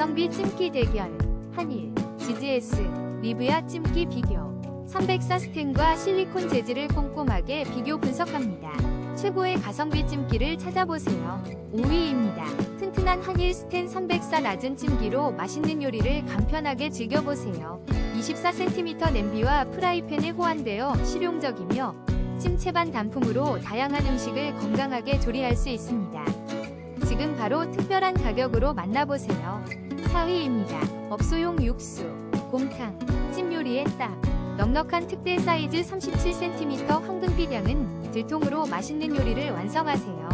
가성비 찜기 대결 한일 GGS 리브야 찜기 비교 304 스텐과 실리콘 재질을 꼼꼼하게 비교 분석합니다. 최고의 가성비 찜기를 찾아보세요. 5위입니다. 튼튼한 한일 스텐 304 낮은 찜기로 맛있는 요리를 간편하게 즐겨보세요. 24cm 냄비와 프라이팬에 호환되어 실용적이며 찜채반 단품으로 다양한 음식을 건강하게 조리할 수 있습니다. 지금 바로 특별한 가격으로 만나보세요. 4위입니다. 업소용 육수, 곰탕, 찜 요리에 딱. 넉넉한 특대 사이즈 37cm 황금비량은 들통으로 맛있는 요리를 완성하세요.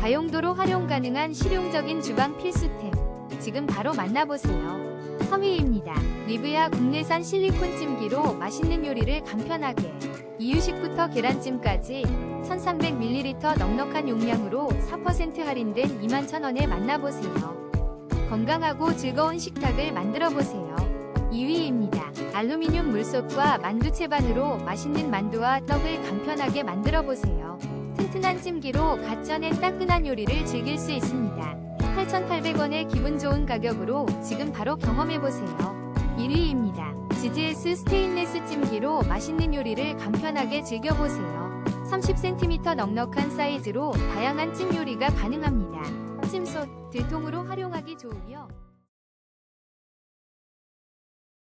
다용도로 활용 가능한 실용적인 주방 필수템. 지금 바로 만나보세요. 3위입니다. 리브야 국내산 실리콘 찜기로 맛있는 요리를 간편하게. 이유식부터 계란찜까지 1300ml 넉넉한 용량으로 4% 할인된 21,000원에 만나보세요. 건강하고 즐거운 식탁을 만들어 보세요. 2위입니다. 알루미늄 물솥과 만두 채반으로 맛있는 만두와 떡을 간편하게 만들어 보세요. 튼튼한 찜기로 갓전에 따끈한 요리를 즐길 수 있습니다. 8,800원의 기분 좋은 가격으로 지금 바로 경험해 보세요. 1위입니다. GGS 스테인레스 찜기로 맛있는 요리를 간편하게 즐겨보세요. 30cm 넉넉한 사이즈로 다양한 찜 요리가 가능합니다. 들통으로 활용하기 좋으며